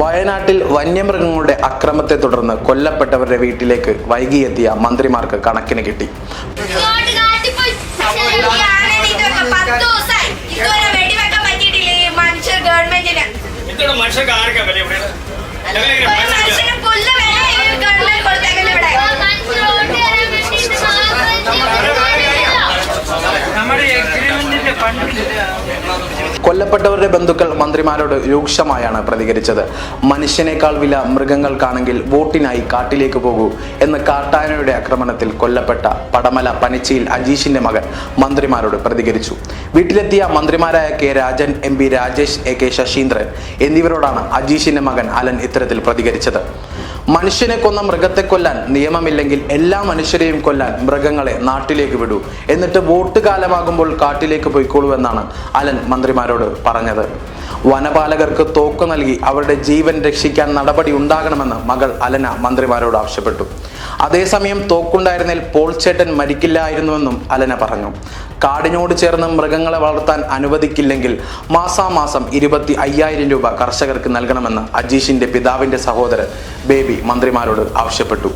വയനാട്ടിൽ വന്യമൃഗങ്ങളുടെ അക്രമത്തെ തുടർന്ന് കൊല്ലപ്പെട്ടവരുടെ വീട്ടിലേക്ക് വൈകിയെത്തിയ മന്ത്രിമാർക്ക് കണക്കിന് കിട്ടി. ഇങ്ങോട്ട് കാട്ടിപ്പോയി. കൊല്ലപ്പെട്ടവരുടെ ബന്ധുക്കൾ മന്ത്രിമാരോട് രൂക്ഷമായാണ് പ്രതികരിച്ചത്. മനുഷ്യനേക്കാൾ വില മൃഗങ്ങൾക്കാണെങ്കിൽ വോട്ടിനായി കാട്ടിലേക്ക് പോകൂ എന്ന് കാട്ടാനയുടെ ആക്രമണത്തിൽ കൊല്ലപ്പെട്ട പടമല പനിച്ചിയിൽ അജീഷിന്റെ മകൻ മന്ത്രിമാരോട് പ്രതികരിച്ചു. വീട്ടിലെത്തിയ മന്ത്രിമാരായ K Rajan M P Rajesh A K Saseendran എന്നിവരോടാണ് അജീഷിന്റെ മകൻ അലൻ ഇത്തരത്തിൽ പ്രതികരിച്ചത്. മനുഷ്യനെ കൊന്ന മൃഗത്തെ കൊല്ലാൻ നിയമമില്ലെങ്കിൽ എല്ലാ മനുഷ്യരെയും കൊല്ലാൻ മൃഗങ്ങളെ നാട്ടിലേക്ക് വിടൂ. എന്നിട്ട് വോട്ട് കാലമാകുമ്പോൾ കാട്ടിലേക്ക് പോയിക്കോളൂ എന്നാണ് അലൻ മന്ത്രിമാരോട് പറഞ്ഞത്. വനപാലകർക്ക് തോക്ക് നൽകി അവരുടെ ജീവൻ രക്ഷിക്കാൻ നടപടി ഉണ്ടാകണമെന്ന് മകൾ അലന മന്ത്രിമാരോട് ആവശ്യപ്പെട്ടു. അതേസമയം തോക്കുണ്ടായിരുന്നതിൽ പോൾ ചേട്ടൻ മരിക്കില്ലായിരുന്നുവെന്നും അലന പറഞ്ഞു. കാടിനോട് ചേർന്ന് മൃഗങ്ങളെ വളർത്താൻ അനുവദിക്കില്ലെങ്കിൽ മാസാമാസം ഇരുപത്തി അയ്യായിരം രൂപ കർഷകർക്ക് നൽകണമെന്ന് അജീഷിന്റെ പിതാവിന്റെ സഹോദരൻ ബേബി മന്ത്രിമാരോട് ആവശ്യപ്പെട്ടു.